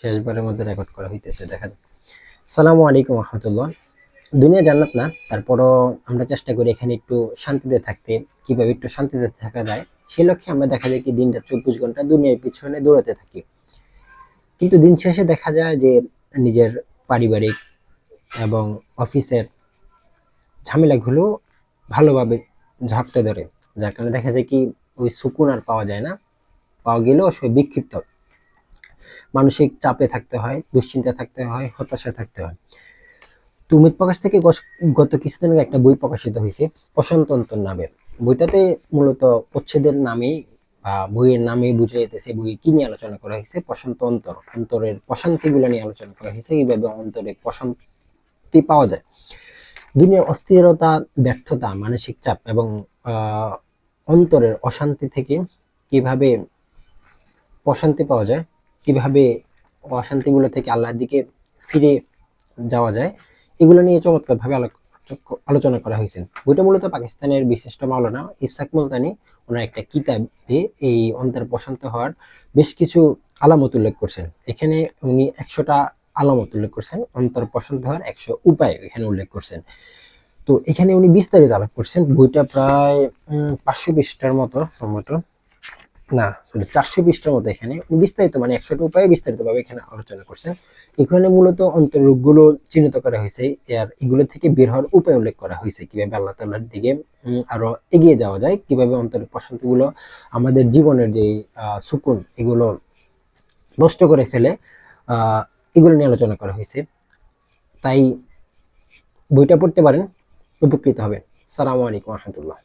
শেষবারের মধ্যে রেকর্ড করা হইতেছে, দেখা যায় সালামু আলাইকুম রহমতুল্লাহ। দুনিয়া জান্নাত না, তারপরও আমরা চেষ্টা করি এখানে একটু শান্তিতে থাকতে, কীভাবে একটু শান্তিতে থাকা যায়, সে লক্ষ্যে আমরা দেখা যায় কি দিনটা চব্বিশ ঘণ্টা দুনিয়ার পিছনে দৌড়াতে থাকি। কিন্তু দিন শেষে দেখা যায় যে নিজের পারিবারিক এবং অফিসের ঝামেলাগুলো ভালোভাবে ঝাপটে ধরে। যার কারণে দেখা যায় কি ওই সুকুন আর পাওয়া যায় না। পাওয়া গেলেও সে বিক্ষিপ্ত। মানসিক চাপে থাকতে হয় দুশ্চিন্তা থাকতে হয় হতাশা থাকতে হয়। তো উমিদ প্রকাশ থেকে গত কিছুদিন আগে একটা বই প্রকাশিত হয়েছে বসন্তন্তর নামে। বইটাতে মূলত প্রচ্ছেদের নামেই বা বইয়ের নামেই বুঝে যেতেছে বই কি নিয়ে আলোচনা করা হয়েছে প্রশান্ত অন্তর অন্তরের প্রশান্তিগুলো নিয়ে আলোচনা করা হয়েছে, এইভাবে অন্তরে প্রশান্তি পাওয়া যায়। দুনিয়ার অস্থিরতা, ব্যর্থতা, মানসিক চাপ এবং অন্তরের অশান্তি থেকে কীভাবে প্রশান্তি পাওয়া যায় কীভাবে অশান্তিগুলো থেকে আল্লাহর দিকে ফিরে যাওয়া যায়, এগুলো নিয়ে চমৎকারভাবে আলো- আলোচনা করা হয়েছে। বইটা মূলত পাকিস্তানের বিশিষ্ট মাওলানা ইসাক মুলতানি, ওনার একটা কিতাবে এই অন্তর প্রশান্ত হওয়ার বেশ কিছু আলামত উল্লেখ করছেন। এখানে উনি একশোটা আলামত উল্লেখ করছেন, অন্তর প্রশান্ত হওয়ার একশো উপায় এখানে উল্লেখ করছেন। তো এখানে উনি বিস্তারিত আলাপ করছেন বইটা প্রায় পাঁচশো পৃষ্ঠার মতো সম্ভবত। না সরি চারশো পৃষ্ঠার মতো এখানে। বিস্তারিত মানে একশোটা উপায়ে বিস্তারিত ভাবে এখানে আলোচনা করছেন এখানে মূলত অন্তররোগগুলো চিহ্নিত করা হয়েছে আর এগুলো থেকে বের হওয়ার উপায় উল্লেখ করা হয়েছে কীভাবে আল্লাহ তাল্লাহর দিকে উম, আরও এগিয়ে যাওয়া যায় কীভাবে অন্তরের প্রশান্তিগুলো আমাদের জীবনের যে সুকুন এগুলো নষ্ট করে ফেলে এগুলো নিয়ে আলোচনা করা হয়েছে। তাই বইটা পড়তে পারেন উপকৃত হবে সালামু আলাইকুম রহমতুল্লাহ।